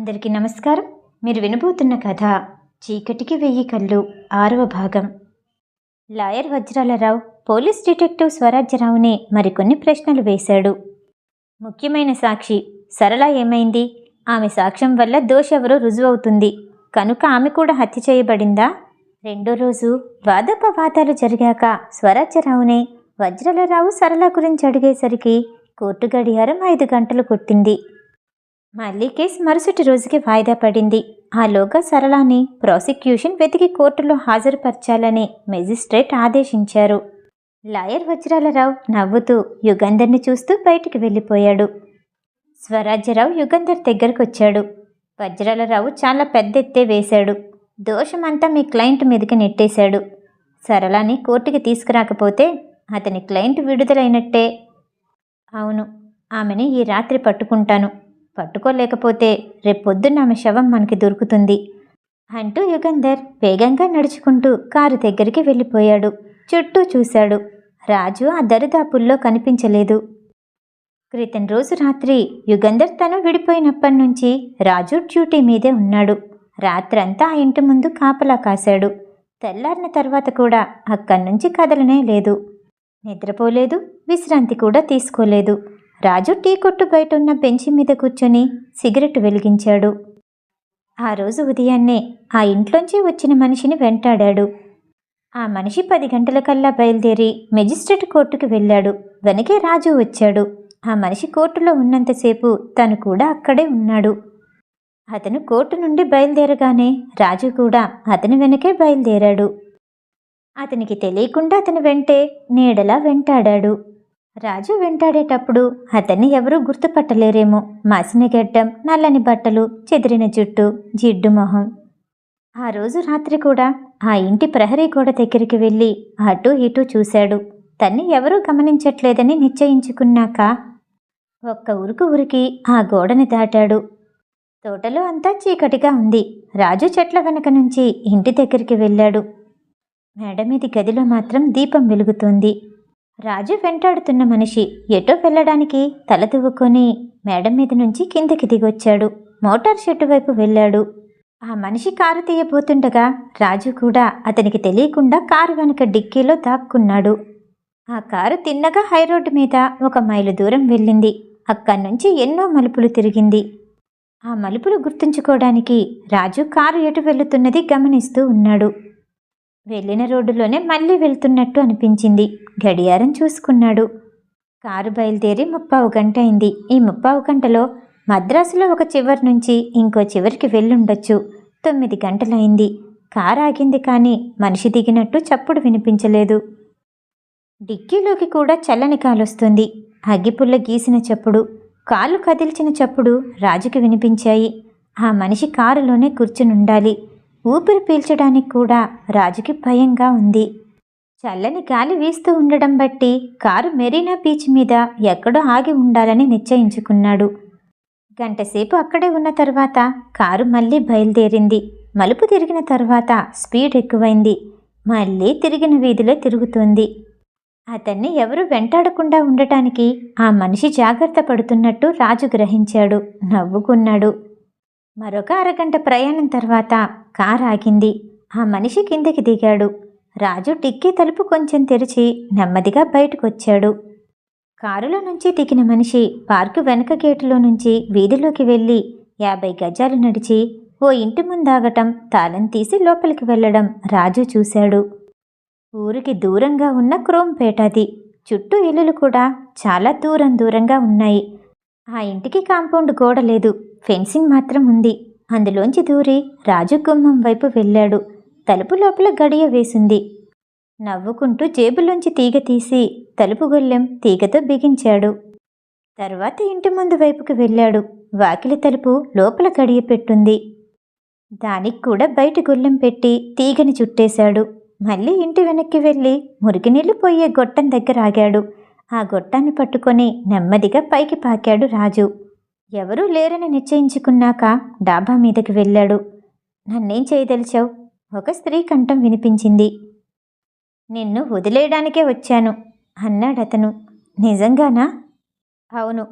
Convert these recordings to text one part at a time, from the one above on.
అందరికీ నమస్కారం. మీరు వినబోతున్న కథ చీకటికి వెయ్యి కళ్ళు ఆరవ భాగం. లాయర్ వజ్రాలరావు పోలీస్ డిటెక్టివ్ స్వరాజ్యరావుని మరికొన్ని ప్రశ్నలు వేశాడు. ముఖ్యమైన సాక్షి సరళ ఏమైంది? ఆమె సాక్ష్యం వల్ల దోషెవరో రుజువవుతుంది. కనుక ఆమె కూడా హత్య చేయబడిందా? రెండో రోజు వాదోపవాదాలు జరిగాక స్వరాజ్యరావునే వజ్రాలరావు సరళ గురించి అడిగేసరికి కోర్టు గడియారం ఐదు గంటలు కొట్టింది. మళ్ళీ కేసు మరుసటి రోజుకి వాయిదా పడింది. ఆలోగా సరళాని ప్రాసిక్యూషన్ వెతికి కోర్టులో హాజరుపరచాలని మెజిస్ట్రేట్ ఆదేశించారు. లాయర్ వజ్రాలరావు నవ్వుతూ యుగంధర్ని చూస్తూ బయటికి వెళ్ళిపోయాడు. స్వరాజ్యరావు యుగంధర్ దగ్గరకు వచ్చాడు వజ్రాలరావు చాలా పెద్ద ఎత్తే వేశాడు. దోషమంతా మీ క్లయింట్ మీదకి నెట్టేశాడు. సరళాని కోర్టుకి తీసుకురాకపోతే అతని క్లయింట్ విడుదలైనట్టే. అవును ఆమెని ఈ రాత్రి పట్టుకుంటాను. పట్టుకోలేకపోతే రేపొద్దున్న ఆమె శవం మనకి దొరుకుతుంది. అంటూ యుగంధర్ వేగంగా నడుచుకుంటూ కారు దగ్గరికి వెళ్ళిపోయాడు. చుట్టూ చూశాడు. రాజు ఆ దరిదాపుల్లో కనిపించలేదు. క్రితం రోజు రాత్రి యుగంధర్ తను విడిపోయినప్పటి నుంచి రాజు డ్యూటీ మీదే ఉన్నాడు. రాత్రంతా ఆ ఇంటి ముందు కాపలా కాశాడు. తెల్లారిన తర్వాత కూడా అక్కడి నుంచి కదలనే లేదు. నిద్రపోలేదు విశ్రాంతి కూడా తీసుకోలేదు. రాజు టీ కొట్టు బయట ఉన్న బెంచి మీద కూర్చొని సిగరెట్ వెలిగించాడు. ఆ రోజు ఉదయాన్నే ఆ ఇంట్లోంచి వచ్చిన మనిషిని వెంటాడాడు. ఆ మనిషి పది గంటలకల్లా బయలుదేరి మెజిస్ట్రేట్ కోర్టుకు వెళ్ళాడు. వెనకే రాజు వచ్చాడు. ఆ మనిషి కోర్టులో ఉన్నంతసేపు తను కూడా అక్కడే ఉన్నాడు. అతను కోర్టు నుండి బయలుదేరగానే రాజు కూడా అతని వెనకే బయలుదేరాడు. అతనికి తెలియకుండా అతని వెంటే నీడలా వెంటాడాడు. రాజు వెంటాడేటప్పుడు అతన్ని ఎవరూ గుర్తుపట్టలేరేమో. మాసిన గడ్డం నల్లని బట్టలు చెదిరిన జుట్టు జిడ్డు మొహం. ఆ రోజు రాత్రి కూడా ఆ ఇంటి ప్రహరీ గోడ దగ్గరికి వెళ్ళి అటూ ఇటూ చూశాడు. తన్ని ఎవరూ గమనించట్లేదని నిశ్చయించుకున్నాక ఒక్క ఉరుకు ఉరికి ఆ గోడని దాటాడు. తోటలో అంతా చీకటిగా ఉంది. రాజు చెట్ల వెనక నుంచి ఇంటి దగ్గరికి వెళ్ళాడు. మేడ మీది గదిలో మాత్రం దీపం వెలుగుతుంది. రాజు వెంటాడుతున్న మనిషి ఎటో వెళ్ళడానికి తల దువ్వుకొని మేడ మీద నుంచి కిందకి దిగొచ్చాడు. మోటార్ షెడ్డు వైపు వెళ్ళాడు. ఆ మనిషి కారు తీయబోతుండగా రాజు కూడా అతనికి తెలియకుండా కారు వెనుక డిక్కీలో దాక్కున్నాడు. ఆ కారు తిన్నగా హైరోడ్డు మీద ఒక మైలు దూరం వెళ్ళింది. అక్కడి నుంచి ఎన్నో మలుపులు తిరిగింది. ఆ మలుపులు గుర్తుంచుకోవడానికి రాజు కారు ఎటు వెళుతున్నది గమనిస్తూ ఉన్నాడు. వెళ్ళిన రోడ్డులోనే మళ్ళీ వెళ్తున్నట్టు అనిపించింది. గడియారం చూసుకున్నాడు. కారు బయలుదేరి ముప్పావు గంట అయింది. ఈ ముప్పావు గంటలో మద్రాసులో ఒక చివరి నుంచి ఇంకో చివరికి వెళ్ళుండొచ్చు. తొమ్మిది గంటలైంది. కారు ఆగింది కానీ మనిషి దిగినట్టు చప్పుడు వినిపించలేదు. డిక్కీలోకి కూడా చల్లని కాలొస్తుంది. అగ్గిపుల్ల గీసిన చప్పుడు కాళ్ళు కదిల్చిన చప్పుడు రాజుకి వినిపించాయి. ఆ మనిషి కారులోనే కూర్చునుండాలి. ఊపిరి పీల్చడానికి కూడా రాజుకి భయంగా ఉంది. చల్లని గాలి వీస్తూ ఉండడం బట్టి కారు మెరీనా బీచ్ మీద ఎక్కడో ఆగి ఉండాలని నిశ్చయించుకున్నాడు. గంటసేపు అక్కడే ఉన్న తర్వాత కారు మళ్ళీ బయలుదేరింది. మలుపు తిరిగిన తర్వాత స్పీడ్ ఎక్కువైంది. మళ్ళీ తిరిగిన వీధిలో తిరుగుతుంది. అతన్ని ఎవరు వెంటాడకుండా ఉండటానికి ఆ మనిషి జాగ్రత్త పడుతున్నట్టు రాజు గ్రహించాడు. నవ్వుకున్నాడు. మరొక అరగంట ప్రయాణం తర్వాత కారు ఆగింది. ఆ మనిషి కిందకి దిగాడు. రాజు టిక్కీ తలుపు కొంచెం తెరిచి నెమ్మదిగా బయటకొచ్చాడు. కారులో నుంచి దిగిన మనిషి పార్కు వెనక గేటులో నుంచి వీధిలోకి వెళ్ళి యాభై గజాలు నడిచి ఓ ఇంటి ముందాగటం తాళం తీసి లోపలికి వెళ్ళడం రాజు చూశాడు. ఊరికి దూరంగా ఉన్న క్రోంపేటది చుట్టూ ఇల్లులు కూడా చాలా దూరం దూరంగా ఉన్నాయి. ఆ ఇంటికి కాంపౌండ్ గోడ లేదు. ఫెన్సింగ్ మాత్రం ఉంది. అందులోంచి దూరి రాజు గుమ్మం వైపు వెళ్ళాడు. తలుపు లోపల గడియ వేసింది. నవ్వుకుంటూ జేబులోంచి తీగ తీసి తలుపు గొల్లెం తీగతో బిగించాడు. తర్వాత ఇంటి ముందు వైపుకి వెళ్ళాడు. వాకిలి తలుపు లోపల గడియ పెట్టుంది. దానికి కూడా బయట గొల్లెం పెట్టి తీగని చుట్టేశాడు. మళ్ళీ ఇంటి వెనక్కి వెళ్ళి మురికినీళ్ళు పోయే గొట్టం దగ్గర ఆగాడు. ఆ గొట్టాన్ని పట్టుకొని నెమ్మదిగా పైకి పాకాడు రాజు. ఎవరూ లేరని నిశ్చయించుకున్నాక డాబా మీదకి వెళ్ళాడు. నన్నేం చేయదలిచావు? ఒక స్త్రీ కంఠం వినిపించింది. నిన్ను వదిలేయడానికే వచ్చాను అన్నాడతను. నిజంగానా? అవును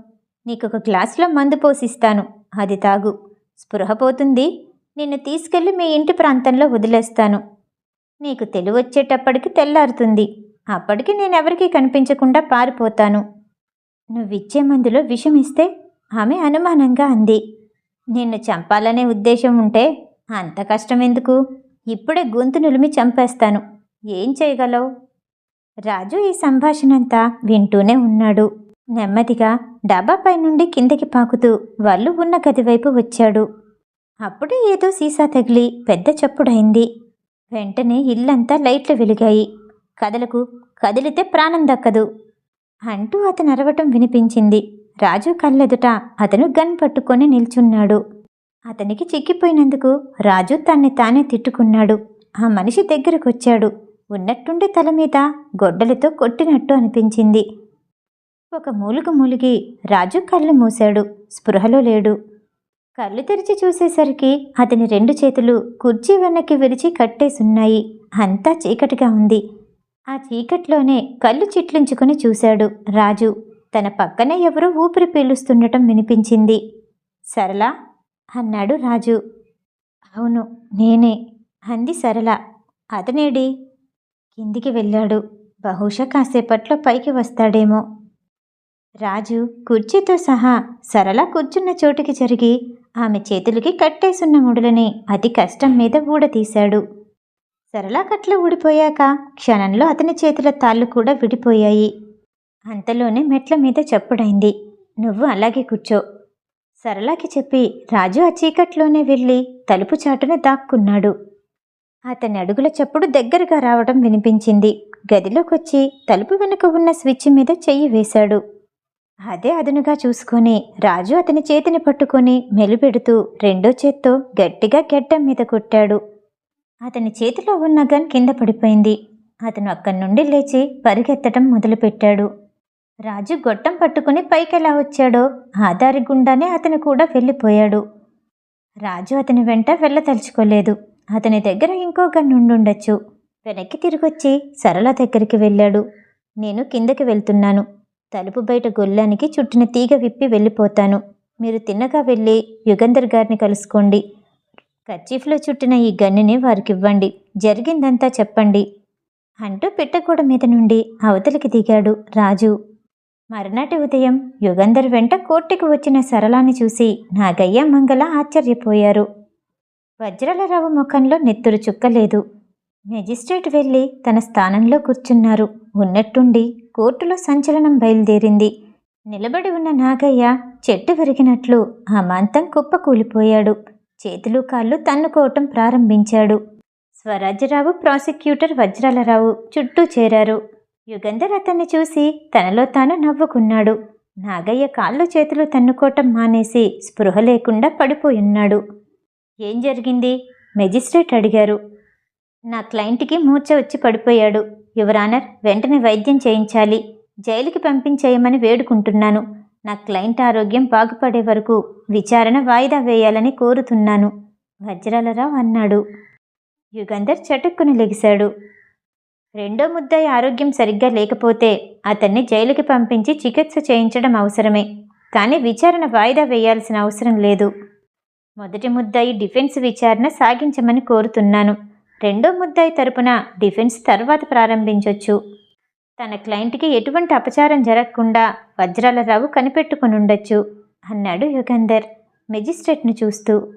నీకొక గ్లాసులో మందు పోసిస్తాను అది తాగు. స్పృహ పోతుంది నిన్ను తీసుకెళ్ళి మీ ఇంటి ప్రాంతంలో వదిలేస్తాను. నీకు తెలివొచ్చేటప్పటికి తెల్లారుతుంది. అప్పటికి నేనెవరికీ కనిపించకుండా పారిపోతాను. నువ్విచ్చే మందులో విషం ఇస్తే ఆమె అనుమానంగా అంది. నిన్ను చంపాలనే ఉద్దేశం ఉంటే అంత కష్టం ఎందుకు ఇప్పుడే గొంతు నులిమి చంపేస్తాను. ఏం చేయగలవు? రాజు ఈ సంభాషణంతా వింటూనే ఉన్నాడు. నెమ్మదిగా డాబాపై నుండి కిందకి పాకుతూ వాళ్ళు ఉన్న గది వైపు వచ్చాడు. అప్పుడే ఏదో సీసా తగిలి పెద్ద చప్పుడైంది. వెంటనే ఇల్లంతా లైట్లు వెలిగాయి. కదలకు కదిలితే ప్రాణం దక్కదు అంటూ అతను అరవటం వినిపించింది. రాజు కళ్ళెదుట అతను గన్ పట్టుకొని నిల్చున్నాడు. అతనికి చిక్కిపోయినందుకు రాజు తన్ని తానే తిట్టుకున్నాడు. ఆ మనిషి దగ్గరకొచ్చాడు. ఉన్నట్టుండి తల మీద గొడ్డలితో కొట్టినట్టు అనిపించింది. ఒక మూలుగు మూలిగి రాజు కళ్ళు మూశాడు. స్పృహలో లేడు. కళ్ళు తెరిచి చూసేసరికి అతని రెండు చేతులు కుర్చీ వెనక్కి విరిచి కట్టేసున్నాయి. అంతా చీకటిగా ఉంది. ఆ చీకట్లోనే కళ్ళు చిట్లించుకుని చూశాడు రాజు. తన పక్కనే ఎవరో ఊపిరి పీలుస్తుండటం వినిపించింది. సరళ? అన్నాడు రాజు. అవును నేనే అంది సరళ. అతనేడి? కిందికి వెళ్ళాడు. బహుశా కాసేపట్లో పైకి వస్తాడేమో. రాజు కుర్చీతో సహా సరళ కూర్చున్న చోటుకి జరిగి ఆమె చేతులకి కట్టేసున్న ముడులని అతి కష్టం మీద ఊడతీశాడు. సరళా కట్లు ఊడిపోయాక క్షణంలో అతని చేతుల తాళ్ళు కూడా విడిపోయాయి. అంతలోనే మెట్ల మీద చప్పుడైంది. నువ్వు అలాగే కూర్చో సరళకి చెప్పి రాజు ఆ చీకట్లోనే వెళ్ళి తలుపు చాటున దాక్కున్నాడు. అతని అడుగుల చప్పుడు దగ్గరగా రావడం వినిపించింది. గదిలోకొచ్చి తలుపు వెనుక ఉన్న స్విచ్ మీద చెయ్యి వేశాడు. అదే అదునుగా చూసుకొని రాజు అతని చేతిని పట్టుకొని మెలిపెడుతూ రెండో చేత్తో గట్టిగా గెడ్డం మీద కొట్టాడు. అతని చేతిలో ఉన్న గన్ కింద పడిపోయింది. అతను అక్కడి నుండి లేచి పరిగెత్తడం మొదలుపెట్టాడు. రాజు గొట్టం పట్టుకుని పైకెలా వచ్చాడో ఆ దారి గుండానే అతను కూడా వెళ్ళిపోయాడు. రాజు అతని వెంట వెళ్ళతలుచుకోలేదు అతని దగ్గర ఇంకో గన్ ఉండుండొచ్చు. వెనక్కి తిరిగొచ్చి సరళ దగ్గరికి వెళ్ళాడు. నేను కిందకి వెళ్తున్నాను. తలుపు బయట గొల్లానికి చుట్టిన తీగ విప్పి వెళ్ళిపోతాను. మీరు తిన్నగా వెళ్ళి యుగంధర్ గారిని కలుసుకోండి. కర్చీఫ్లో చుట్టిన ఈ గన్నిని వారికి ఇవ్వండి జరిగిందంతా చెప్పండి అంటూ పిట్టగూడ మీద నుండి అవతలికి దిగాడు రాజు. మరునాటి ఉదయం యుగంధర్ వెంట కోర్టుకు వచ్చిన సరళాన్ని చూసి నాగయ్య మంగళ ఆశ్చర్యపోయారు. వజ్రాలరావు ముఖంలో నెత్తురు చుక్కలేదు. మెజిస్ట్రేట్ వెళ్ళి తన స్థానంలో కూర్చున్నారు. ఉన్నట్టుండి కోర్టులో సంచలనం బయలుదేరింది. నిలబడి ఉన్న నాగయ్య చెట్టు విరిగినట్లు ఆ మంతం కుప్పకూలిపోయాడు. చేతులు కాళ్ళు తన్నుకోవటం ప్రారంభించాడు. స్వరాజ్యరావు ప్రాసిక్యూటర్ వజ్రాలరావు చుట్టూ చేరారు. యుగంధర్ అతన్ని చూసి తనలో తాను నవ్వుకున్నాడు. నాగయ్య కాళ్ళు చేతులు తన్నుకోవటం మానేసి స్పృహ లేకుండా పడిపోయున్నాడు. ఏం జరిగింది? మెజిస్ట్రేట్ అడిగారు. నా క్లయింట్కి మూర్ఛ వచ్చి పడిపోయాడు. యువరానర్ వెంటనే వైద్యం చేయించాలి. జైలుకి పంపించేయమని వేడుకుంటున్నాను. నా క్లయింట్ ఆరోగ్యం బాగుపడే వరకు విచారణ వాయిదా వేయాలని కోరుతున్నాను. వజ్రాలరావు అన్నాడు. యుగంధర్ చటుక్కుని లెగిశాడు. రెండో ముద్దాయి ఆరోగ్యం సరిగ్గా లేకపోతే అతన్ని జైలుకి పంపించి చికిత్స చేయించడం అవసరమే. కానీ విచారణ వాయిదా వేయాల్సిన అవసరం లేదు. మొదటి ముద్దాయి డిఫెన్స్ విచారణ సాగించమని కోరుతున్నాను. రెండో ముద్దాయి తరపున డిఫెన్స్ తర్వాత ప్రారంభించొచ్చు. తన క్లయింట్కి ఎటువంటి అపచారం జరగకుండా వజ్రాలరావు కనిపెట్టుకుని ఉండొచ్చు అన్నాడు యుగంధర్ మెజిస్ట్రేట్ను చూస్తూ.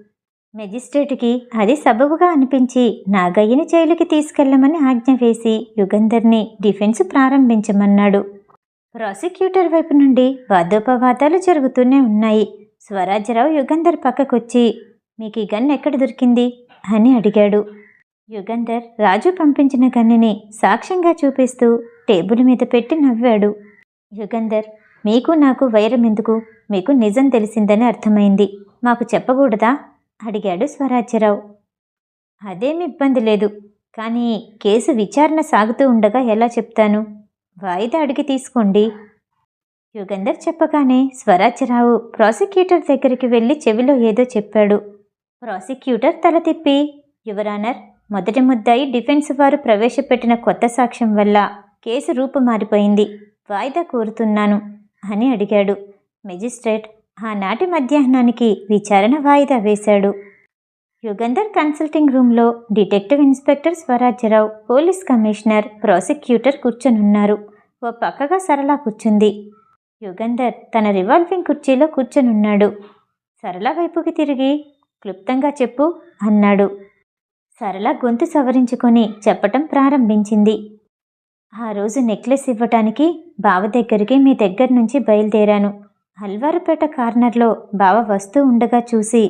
మెజిస్ట్రేట్కి అది సబబుగా అనిపించి నాగయ్యని జైలుకి తీసుకెళ్ళమని ఆజ్ఞ వేసి యుగంధర్ని డిఫెన్స్ ప్రారంభించమన్నాడు. ప్రాసిక్యూటర్ వైపు నుండి వాదోపవాదాలు జరుగుతూనే ఉన్నాయి. స్వరాజ్యరావు యుగంధర్ పక్కకొచ్చి మీకు ఈ గన్ ఎక్కడ దొరికింది? అని అడిగాడు. యుగంధర్ రాజు పంపించిన గన్నిని సాక్ష్యంగా చూపిస్తూ టేబుల్ మీద పెట్టి నవ్వాడు. యుగంధర్ మీకు నాకు వైరం ఎందుకు? మీకు నిజం తెలిసిందని అర్థమైంది. మాకు చెప్పకూడదా? అడిగాడు స్వరాజ్యరావు. అదేమి ఇబ్బంది లేదు. కానీ కేసు విచారణ సాగుతూ ఉండగా ఎలా చెప్తాను? వాయిదా అడిగి తీసుకోండి. యుగంధర్ చెప్పగానే స్వరాజ్యరావు ప్రాసిక్యూటర్ దగ్గరికి వెళ్ళి చెవిలో ఏదో చెప్పాడు. ప్రాసిక్యూటర్ తల తిప్పి యువరానర్ మొదటి ముద్దాయి డిఫెన్స్ వారు ప్రవేశపెట్టిన కొత్త సాక్ష్యం వల్ల కేసు రూపు మారిపోయింది వాయిదా కోరుతున్నాను అని అడిగాడు. మెజిస్ట్రేట్ ఆనాటి మధ్యాహ్నానికి విచారణ వాయిదా వేశాడు. యుగంధర్ కన్సల్టింగ్ రూమ్లో detective inspector Swarajyarao police commissioner prosecutor కూర్చొనున్నారు. ఓ పక్కగా సరళ కూర్చుంది. యుగంధర్ తన రివాల్వింగ్ కుర్చీలో కూర్చొనున్నాడు. సరళ వైపుకి తిరిగి క్లుప్తంగా చెప్పు అన్నాడు. సరళ గొంతు సవరించుకొని చెప్పటం ప్రారంభించింది. ఆ రోజు నెక్లెస్ ఇవ్వటానికి బావ దగ్గరికి మీ దగ్గర నుంచి బయలుదేరాను. అల్వారుపేట కార్నర్లో బావ వస్తూ ఉండగా చూసి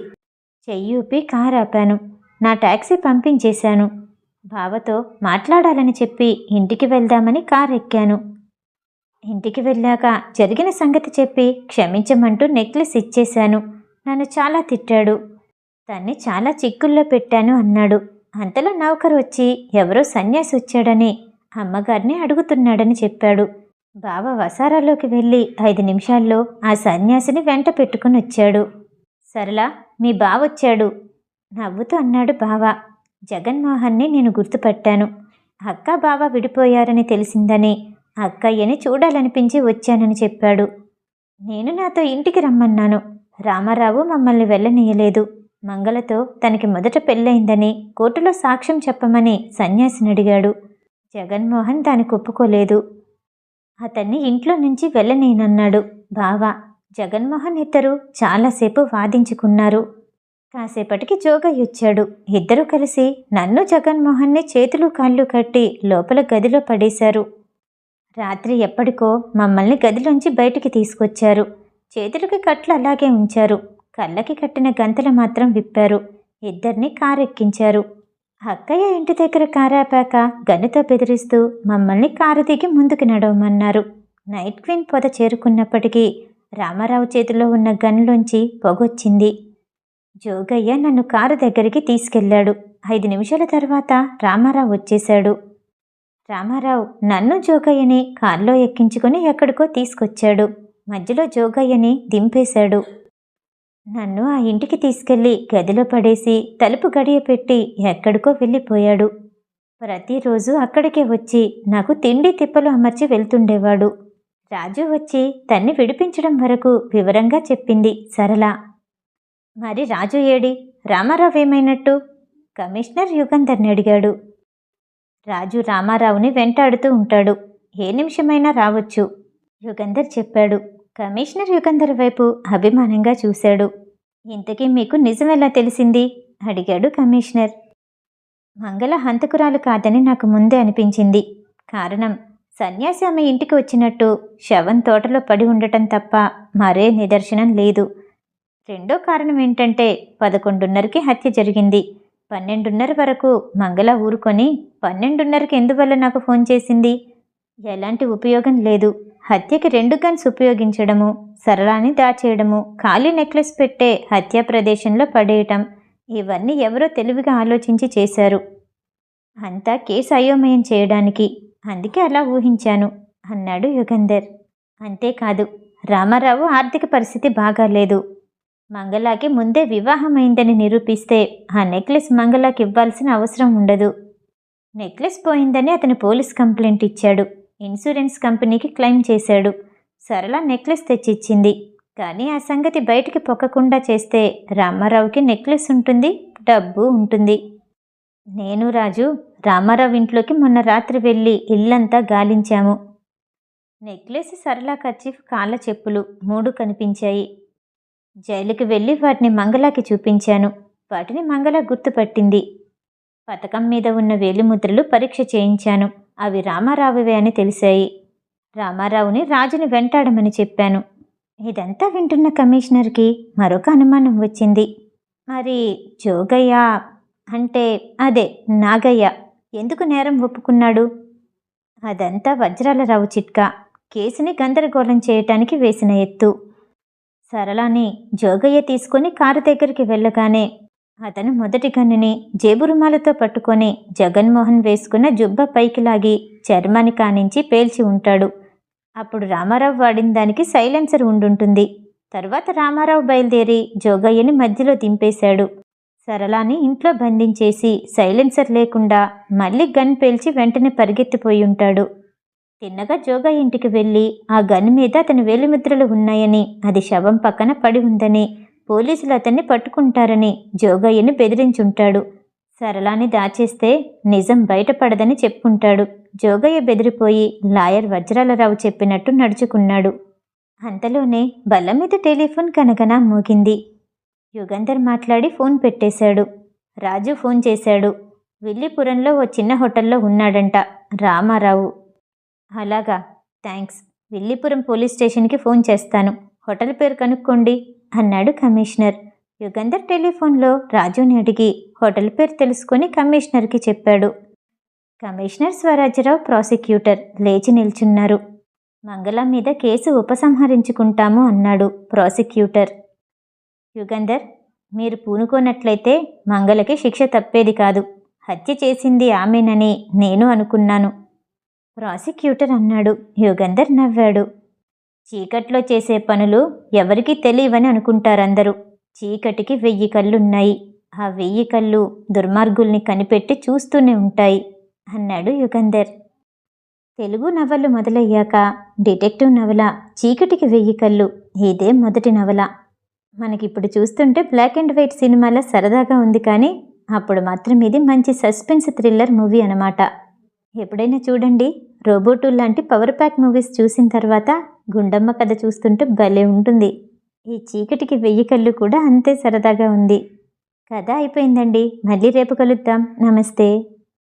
చెయ్యూపి కారు ఆపాను నా టాక్సీ పంపించేశాను. బావతో మాట్లాడాలని చెప్పి ఇంటికి వెళ్దామని కారు ఎక్కాను ఇంటికి వెళ్ళాక జరిగిన సంగతి చెప్పి క్షమించమంటూ నెక్లెస్ ఇచ్చేశాను. నన్ను చాలా తిట్టాడు. తన్ని చాలా చిక్కుల్లో పెట్టాను అన్నాడు. అంతలో నౌకరు వచ్చి ఎవరో సన్యాసి వచ్చాడని అమ్మగారిని అడుగుతున్నాడని చెప్పాడు. బావ వసారాలోకి వెళ్ళి ఐదు నిమిషాల్లో ఆ సన్యాసిని వెంట పెట్టుకుని వచ్చాడు. సరళ మీ బావొచ్చాడు నవ్వుతూ అన్నాడు బావ. జగన్మోహన్ని నేను గుర్తుపట్టాను. అక్క బావ విడిపోయారని తెలిసిందని అక్కయ్యని చూడాలనిపించి వచ్చానని చెప్పాడు. నేను నాతో ఇంటికి రమ్మన్నాను. రామారావు మమ్మల్ని వెళ్ళనీయలేదు. మంగళతో తనకి మొదట పెళ్ళయిందని కోర్టులో సాక్ష్యం చెప్పమని సన్యాసిని అడిగాడు. జగన్మోహన్ దానికి ఒప్పుకోలేదు. అతన్ని ఇంట్లో నుంచి వెళ్ళనేనన్నాడు. బావ జగన్మోహన్ ఇద్దరు చాలాసేపు వాదించుకున్నారు. కాసేపటికి జోగయ్య వచ్చాడు. ఇద్దరూ కలిసి నన్ను జగన్మోహన్ని చేతులు కాళ్ళు కట్టి లోపల గదిలో పడేశారు. రాత్రి ఎప్పటికో మమ్మల్ని గదిలోంచి బయటికి తీసుకొచ్చారు. చేతులకి కట్లు అలాగే ఉంచారు. కళ్ళకి కట్టిన గంతలు మాత్రం విప్పారు. ఇద్దరిని కారెక్కించారు. అక్కయ్య ఇంటి దగ్గర కారాపాక గన్నుతో బెదిరిస్తూ మమ్మల్ని కారు దిగి ముందుకు నడవమన్నారు. నైట్ క్వీన్ పొద చేరుకున్నప్పటికీ రామారావు చేతిలో ఉన్న గన్లోంచి పొగొచ్చింది. జోగయ్య నన్ను కారు దగ్గరికి తీసుకెళ్ళాడు. ఐదు నిమిషాల తర్వాత రామారావు వచ్చేశాడు. రామారావు నన్ను జోగయ్యని కారులో ఎక్కించుకొని ఎక్కడికో తీసుకొచ్చాడు. మధ్యలో జోగయ్యని దింపేశాడు. నన్ను ఆ ఇంటికి తీసుకెళ్ళి గదిలో పడేసి తలుపు గడియ పెట్టి ఎక్కడికో వెళ్ళిపోయాడు. ప్రతిరోజు అక్కడికే వచ్చి నాకు తిండి తిప్పలు అమర్చి వెళ్తుండేవాడు. రాజు వచ్చి తన్ని విడిపించడం వరకు వివరంగా చెప్పింది సరళ. మరి రాజు ఏడి? రామారావు ఏమైనట్టు? కమిషనర్ యుగంధర్ని అడిగాడు. రాజు రామారావుని వెంటాడుతూ ఉంటాడు. ఏ నిమిషమైనా రావచ్చు యుగంధర్ చెప్పాడు. కమిషనర్ యుగంధర్ వైపు అభిమానంగా చూశాడు. ఇంతకీ మీకు నిజమెలా తెలిసింది? అడిగాడు కమిషనర్. మంగళ హంతకురాలు కాదని నాకు ముందే అనిపించింది. కారణం సన్యాసి ఆమె ఇంటికి వచ్చినట్టు శవం తోటలో పడి ఉండటం తప్ప మరే నిదర్శనం లేదు. రెండో కారణం ఏంటంటే పదకొండున్నరకి హత్య జరిగింది. పన్నెండున్నర వరకు మంగళ ఊరుకొని పన్నెండున్నరకి ఎందువల్ల నాకు ఫోన్ చేసింది? ఎలాంటి ఉపయోగం లేదు. హత్యకి రెండు గన్స్ ఉపయోగించడము సరళాన్ని దాచేయడము ఖాళీ నెక్లెస్ పెట్టే హత్యా ప్రదేశంలో పడేయటం ఇవన్నీ ఎవరో తెలివిగా ఆలోచించి చేశారు. అంతా కేసు అయోమయం చేయడానికి. అందుకే అలా ఊహించాను అన్నాడు యుగంధర్. అంతేకాదు రామారావు ఆర్థిక పరిస్థితి బాగాలేదు మంగళాకి ముందే వివాహమైందని నిరూపిస్తే ఆ నెక్లెస్ మంగళాకి ఇవ్వాల్సిన అవసరం ఉండదు. నెక్లెస్ పోయిందని అతను పోలీస్ కంప్లైంట్ ఇచ్చాడు. ఇన్సూరెన్స్ కంపెనీకి క్లెయిమ్ చేశాడు. సరళ నెక్లెస్ తెచ్చిచ్చింది. కానీ ఆ సంగతి బయటికి పొక్కకుండా చేస్తే రామారావుకి నెక్లెస్ ఉంటుంది డబ్బు ఉంటుంది. నేను రాజు రామారావు ఇంట్లోకి మొన్న రాత్రి వెళ్ళి ఇల్లంతా గాలించాము. నెక్లెస్ సరళ కచ్చిఫ్ కాళ్ళ చెప్పులు మూడు కనిపించాయి. జైలుకి వెళ్ళి వాటిని మంగళాకి చూపించాను. వాటిని మంగళ గుర్తుపట్టింది. పథకం మీద ఉన్న వేలిముద్రలు పరీక్ష చేయించాను. అవి రామారావువే అని తెలిసాయి రామారావుని రాజుని వెంటాడమని చెప్పాను. ఇదంతా వింటున్న కమిషనర్కి మరొక అనుమానం వచ్చింది. మరి జోగయ్య అంటే అదే నాగయ్య ఎందుకు నేరం ఒప్పుకున్నాడు? అదంతా వజ్రాలరావు చిట్కా. కేసుని గందరగోళం చేయటానికి వేసిన ఎత్తు. సరళాని జోగయ్య తీసుకొని కారు దగ్గరికి వెళ్ళగానే అతను మొదటి గన్నుని జేబు రుమాలతో పట్టుకొని జగన్మోహన్ వేసుకున్న జుబ్బ పైకి లాగి చర్మాన్ని కానించి పేల్చి ఉంటాడు. అప్పుడు రామారావు వాడిన దానికి సైలెన్సర్ ఉండుంటుంది. తర్వాత రామారావు బయలుదేరి జోగయ్యని మధ్యలో దింపేశాడు. సరళాని ఇంట్లో బంధించేసి సైలెన్సర్ లేకుండా మళ్ళీ గన్ పేల్చి వెంటనే పరిగెత్తిపోయి ఉంటాడు. తిన్నగా జోగా ఇంటికి వెళ్ళి ఆ గన్ మీద అతని వేలిముద్రలు ఉన్నాయని అది శవం పక్కన పడి ఉందని పోలీసులు అతన్ని పట్టుకుంటారని జోగయ్యని బెదిరించుంటాడు. సరళాని దాచేస్తే నిజం బయటపడదని చెప్పుంటాడు. జోగయ్య బెదిరిపోయి లాయర్ వజ్రాలరావు చెప్పినట్టు నడుచుకున్నాడు. అంతలోనే బల్ల మీద టెలిఫోన్ కనకన మోగింది. యుగంధర్ మాట్లాడి ఫోన్ పెట్టేశాడు. రాజు ఫోన్ చేశాడు. విల్లిపురంలో ఓ చిన్న హోటల్లో ఉన్నాడంట రామారావు. అలాగా థ్యాంక్స్ విల్లిపురం పోలీస్ స్టేషన్కి ఫోన్ చేస్తాను. హోటల్ పేరు కనుక్కోండి. అన్నాడు కమిషనర్. యుగంధర్ టెలిఫోన్లో రాజుని అడిగి హోటల్ పేరు తెలుసుకొని కమిషనర్కి చెప్పాడు. కమిషనర్ స్వరాజ్యరావు ప్రాసిక్యూటర్ లేచి నిల్చున్నారు. మంగళ మీద కేసు ఉపసంహరించుకుంటాము అన్నాడు ప్రాసిక్యూటర్. యుగంధర్ మీరు పూనుకోనట్లయితే మంగళకి శిక్ష తప్పేది కాదు. హత్య చేసింది ఆమెనని నేను అనుకున్నాను. ప్రాసిక్యూటర్ అన్నాడు. యుగంధర్ నవ్వాడు. చీకట్లో చేసే పనులు ఎవరికీ తెలియవని అనుకుంటారందరూ. చీకటికి వెయ్యి కళ్ళున్నాయి. ఆ వెయ్యి కళ్ళు దుర్మార్గుల్ని కనిపెట్టి చూస్తూనే ఉంటాయి అన్నాడు యుగంధర్. తెలుగు నవలు మొదలయ్యాక డిటెక్టివ్ నవల చీకటికి వెయ్యి కళ్ళు ఇదే మొదటి నవల. మనకిప్పుడు చూస్తుంటే బ్లాక్ అండ్ వైట్ సినిమాలా సరదాగా ఉంది కానీ అప్పుడు మాత్రం ఇది మంచి సస్పెన్స్ థ్రిల్లర్ మూవీ అనమాట ఎప్పుడైనా చూడండి రోబోటు లాంటి పవర్ ప్యాక్ మూవీస్ చూసిన తర్వాత గుండమ్మ కథ చూస్తుంటే భలే ఉంటుంది. ఈ చీకటికి వెయ్యి కళ్ళు కూడా అంతే సరదాగా ఉంది. కథ అయిపోయిందండి. మళ్ళీ రేపు కలుద్దాం. నమస్తే.